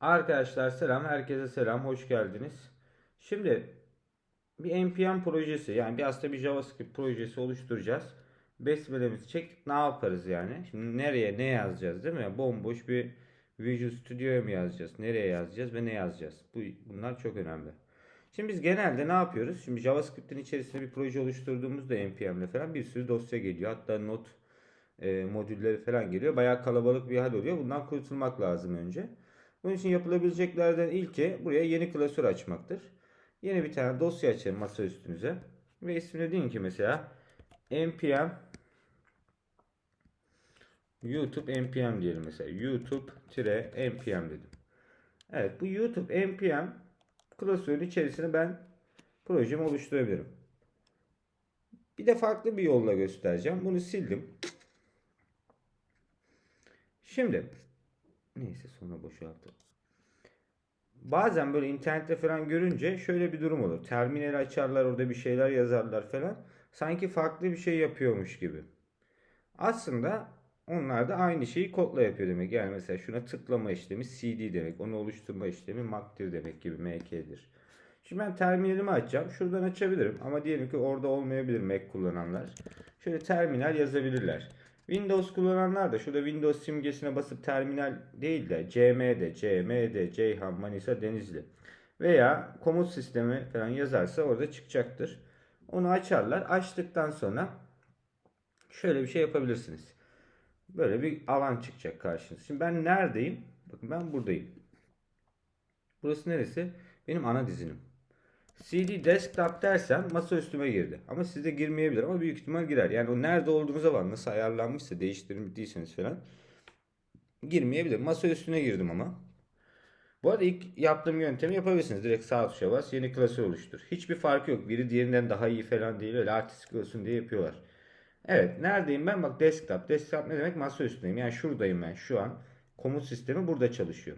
Arkadaşlar selam, herkese selam, hoş geldiniz. Şimdi bir npm projesi yani bir aslında bir JavaScript projesi oluşturacağız. Besmelemizi çektik ne yaparız yani? Şimdi nereye ne yazacağız değil mi? Bomboş bir Visual Studio'ya mı yazacağız? Nereye yazacağız ve ne yazacağız? Bu, bunlar çok önemli. Şimdi biz genelde ne yapıyoruz? Şimdi JavaScript'in içerisinde bir proje oluşturduğumuzda npm'le falan bir sürü dosya geliyor. Hatta not e, modülleri falan geliyor. Bayağı kalabalık bir hal oluyor. Bundan kurtulmak lazım önce. Bunun için yapılabileceklerden ilki buraya yeni klasör açmaktır. Yeni bir tane dosya açın masa üstünüze. Ve ismini deyin ki mesela npm youtube npm diyelim mesela. youtube-npm dedim. Evet bu youtube npm klasörün içerisine ben projemi oluşturabilirim. Bir de farklı bir yolla göstereceğim. Bunu sildim. Şimdi neyse sonra boşalttım. Bazen böyle internette falan görünce şöyle bir durum olur. Terminal açarlar orada bir şeyler yazarlar falan. Sanki farklı bir şey yapıyormuş gibi. Aslında onlar da aynı şeyi kodla yapıyor demek. Yani mesela şuna tıklama işlemi cd demek. Onu oluşturma işlemi mac'tir demek gibi mk'dir. Şimdi ben terminalimi açacağım. Şuradan açabilirim. Ama diyelim ki orada olmayabilir Mac kullananlar. Şöyle terminal yazabilirler. Windows kullananlar da şurada Windows simgesine basıp terminal değil de CMD, CMD, Ceyhan, Manisa, Denizli veya komut sistemi falan yazarsa orada çıkacaktır. Onu açarlar. Açtıktan sonra şöyle bir şey yapabilirsiniz. Böyle bir alan çıkacak karşınıza. Şimdi ben neredeyim? Bakın ben buradayım. Burası neresi? Benim ana dizinim. CD desktop dersem masa üstüme girdi. Ama sizde girmeyebilir ama büyük ihtimal girer. Yani o nerede olduğunuza var. Nasıl ayarlanmışsa değiştirdiyseniz falan girmeyebilir. Masa üstüne girdim ama. Bu arada ilk yaptığım yöntemi yapabilirsiniz. Direkt sağ tuşa bas yeni klasör oluştur. Hiçbir farkı yok. Biri diğerinden daha iyi falan değil. Öyle artistik olsun diye yapıyorlar. Evet neredeyim ben? Bak desktop. Desktop ne demek? Masa üstündeyim. Yani şuradayım ben şu an. Komut sistemi burada çalışıyor.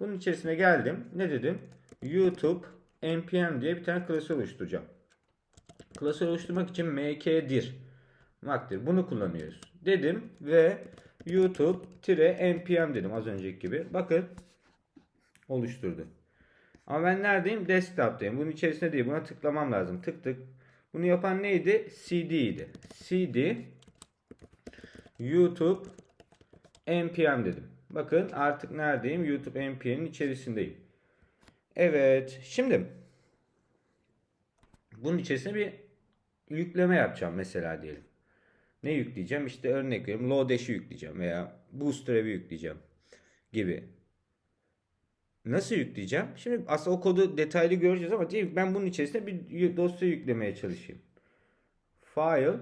Bunun içerisine geldim. Ne dedim? YouTube npm diye bir tane klasör oluşturacağım. Klasör oluşturmak için mkdir makdir. Bunu kullanıyoruz. Dedim ve youtube-npm dedim az önceki gibi. Bakın oluşturdu. Ama ben neredeyim? Desktop'tayım. Bunun içerisinde değil. Buna tıklamam lazım. Tık tık. Bunu yapan neydi? cd idi. cd youtube npm dedim. Bakın artık neredeyim? YouTube npm'in içerisindeyim. Evet. Şimdi bunun içerisine bir yükleme yapacağım mesela diyelim. Ne yükleyeceğim? İşte örnek veriyorum. Lodash'i yükleyeceğim veya Bootstrap'i yükleyeceğim gibi. Nasıl yükleyeceğim? Şimdi aslında o kodu detaylı göreceğiz ama diyelim ben bunun içerisine bir dosya yüklemeye çalışayım. File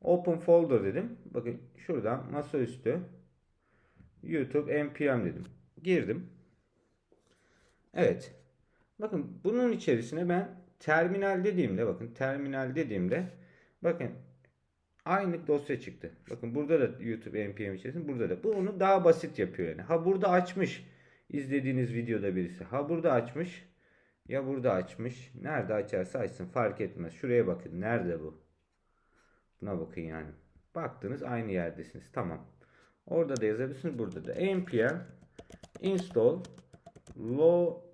Open folder dedim. Bakın şuradan masaüstü YouTube npm dedim. Girdim. Evet. Bakın bunun içerisine ben terminal dediğimde bakın terminal dediğimde bakın aynı dosya çıktı. Bakın burada da YouTube npm içerisinde burada da. Bu onu daha basit yapıyor yani. Ha burada açmış izlediğiniz videoda birisi. Ha burada açmış ya burada açmış. Nerede açarsa açsın fark etmez. Şuraya bakın. Nerede bu? Buna bakın yani. Baktınız aynı yerdesiniz. Tamam. Orada da yazabilirsiniz. Burada da. npm install low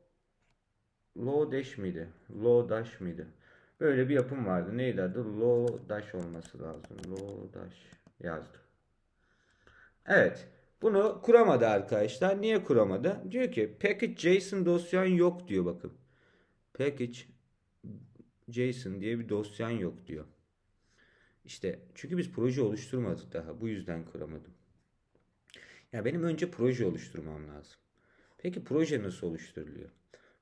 Lodash mıydı? Lodash mıydı? Böyle bir yapım vardı. Neydi adı? Lodash olması lazım. Lodash yazdım. Evet. Bunu kuramadı arkadaşlar. Niye kuramadı? Diyor ki package JSON dosyan yok diyor bakın. Package JSON diye bir dosyan yok diyor. İşte çünkü biz proje oluşturmadık daha. Bu yüzden kuramadım. Ya benim önce proje oluşturmam lazım. Peki proje nasıl oluşturuluyor?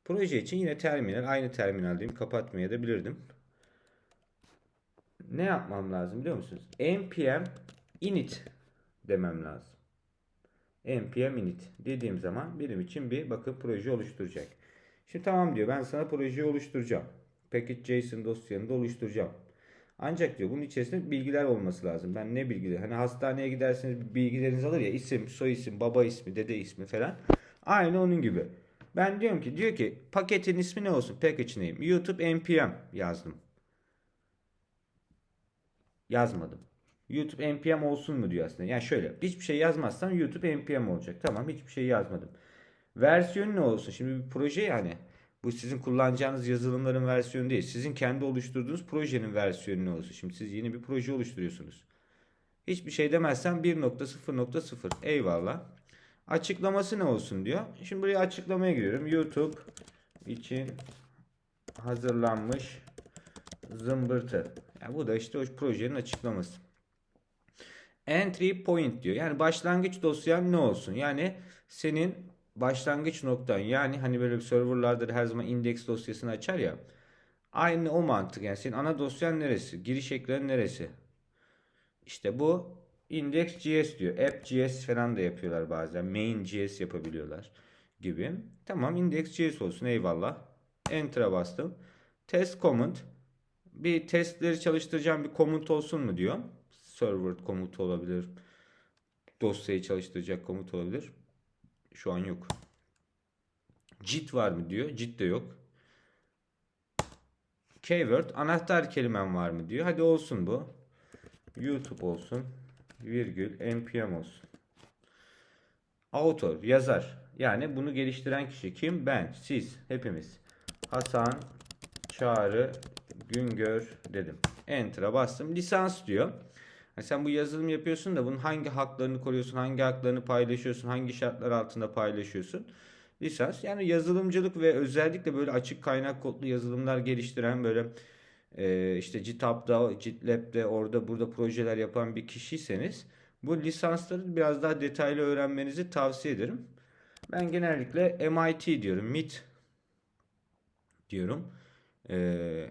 Proje için yine terminal. Aynı terminaldeyim. Kapatmaya da bilirdim. Ne yapmam lazım biliyor musunuz? npm init demem lazım. npm init dediğim zaman benim için bir bakın proje oluşturacak. Şimdi tamam diyor ben sana projeyi oluşturacağım. Package JSON dosyanı da oluşturacağım. Ancak diyor bunun içerisinde bilgiler olması lazım. Ben ne bilgiler? Hani hastaneye giderseniz bilgilerinizi alır ya isim, soy isim, baba ismi, dede ismi falan. Aynı onun gibi. Ben diyorum ki diyor ki paketin ismi ne olsun? Package name. YouTube npm yazdım. Yazmadım. YouTube npm olsun mu diyor aslında. Yani şöyle hiçbir şey yazmazsam YouTube npm olacak. Tamam hiçbir şey yazmadım. Versiyonu ne olsun? Şimdi bir proje yani. Bu sizin kullanacağınız yazılımların versiyonu değil. Sizin kendi oluşturduğunuz projenin versiyonu ne olsun? Şimdi siz yeni bir proje oluşturuyorsunuz. Hiçbir şey demezsen 1.0.0. Eyvallah. Açıklaması ne olsun diyor. Şimdi buraya açıklamaya giriyorum. YouTube için hazırlanmış zımbırtı. Yani bu da işte o projenin açıklaması. Entry point diyor. Yani başlangıç dosyan ne olsun? Yani senin başlangıç noktan yani hani böyle serverlarda her zaman index dosyasını açar ya. Aynı o mantık. Yani senin ana dosyan neresi? Giriş ekranı neresi? İşte bu index.js diyor. App.js falan da yapıyorlar bazen. Main.js yapabiliyorlar gibi. Tamam index.js olsun eyvallah. Enter'a bastım. Test comment. Bir testleri çalıştıracağım bir komut olsun mu diyor. Server komutu olabilir. Dosyayı çalıştıracak komut olabilir. Şu an yok. JIT var mı diyor. JIT de yok. Keyword anahtar kelimem var mı diyor. Hadi olsun bu. YouTube olsun. Virgül npm olsun. Author yazar. Yani bunu geliştiren kişi kim? Ben, siz, hepimiz. Hasan Çağrı Güngör dedim. Enter'a bastım. Lisans diyor. Yani sen bu yazılım yapıyorsun da bunun hangi haklarını koruyorsun, hangi haklarını paylaşıyorsun, hangi şartlar altında paylaşıyorsun? Lisans. Yani yazılımcılık ve özellikle böyle açık kaynak kodlu yazılımlar geliştiren böyle e, işte GitHub'da, GitLab'de orada burada projeler yapan bir kişiyseniz bu lisansları biraz daha detaylı öğrenmenizi tavsiye ederim. Ben genellikle MIT diyorum, MIT diyorum. Ee,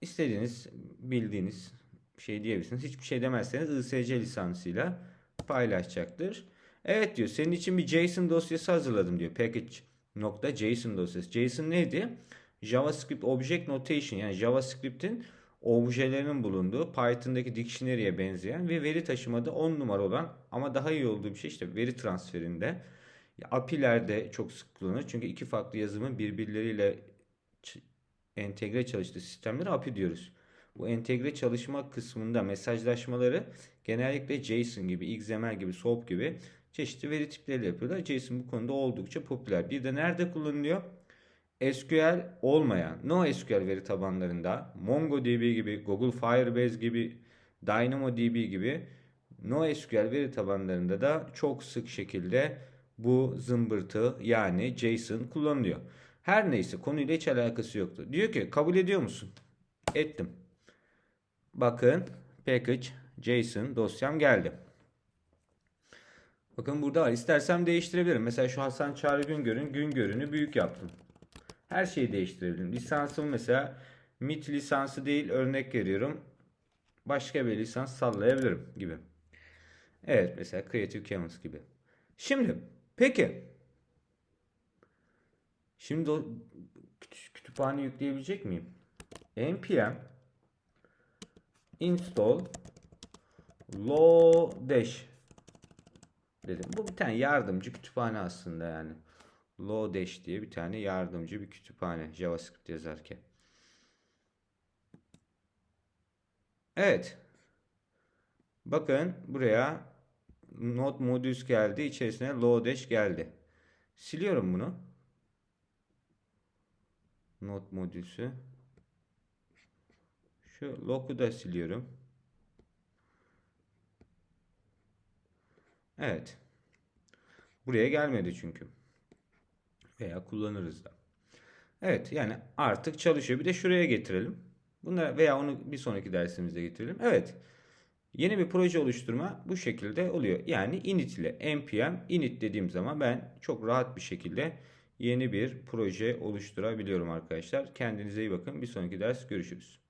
istediğiniz, bildiğiniz şey diyebilirsiniz. Hiçbir şey demezseniz ISC lisansıyla paylaşacaktır. Evet diyor senin için bir JSON dosyası hazırladım diyor. Package.json dosyası. JSON neydi? JavaScript Object Notation yani JavaScript'in objelerinin bulunduğu Python'daki dictionary'e benzeyen ve veri taşımada 10 numara olan ama daha iyi olduğu bir şey işte veri transferinde. API'lerde çok sık kullanılır. Çünkü iki farklı yazılımın birbirleriyle entegre çalıştığı sistemlere API diyoruz. Bu entegre çalışma kısmında mesajlaşmaları genellikle JSON gibi, XML gibi, SOAP gibi çeşitli veri tipleriyle yapıyorlar. JSON bu konuda oldukça popüler. Bir de nerede kullanılıyor? SQL olmayan NoSQL veri tabanlarında MongoDB gibi, Google Firebase gibi, DynamoDB gibi NoSQL veri tabanlarında da çok sık şekilde bu zımbırtı yani JSON kullanılıyor. Her neyse konuyla hiç alakası yoktu. Diyor ki kabul ediyor musun? Ettim. Bakın package JSON dosyam geldi. Bakın burada var. İstersem değiştirebilirim. Mesela şu Hasan Çağrı Güngör'ün Güngör'ünü büyük yaptım. Her şeyi değiştirebilirim. Lisansım mesela MIT lisansı değil örnek veriyorum. Başka bir lisans sallayabilirim gibi. Evet mesela Creative Commons gibi. Şimdi peki Şimdi o kütüphane yükleyebilecek miyim? npm install lodash dedim. Bu bir tane yardımcı kütüphane aslında yani. Lodash diye bir tane yardımcı bir kütüphane JavaScript yazarken. Evet. Bakın buraya Node Modules geldi. İçerisine Lodash geldi. Siliyorum bunu. Node modülsü. Şu lock'u da siliyorum. Evet. Buraya gelmedi çünkü. Veya kullanırız da. Evet yani artık çalışıyor. Bir de şuraya getirelim. Bunlar veya onu bir sonraki dersimizde getirelim. Evet. Yeni bir proje oluşturma bu şekilde oluyor. Yani init ile npm init dediğim zaman ben çok rahat bir şekilde yeni bir proje oluşturabiliyorum arkadaşlar. Kendinize iyi bakın. Bir sonraki ders görüşürüz.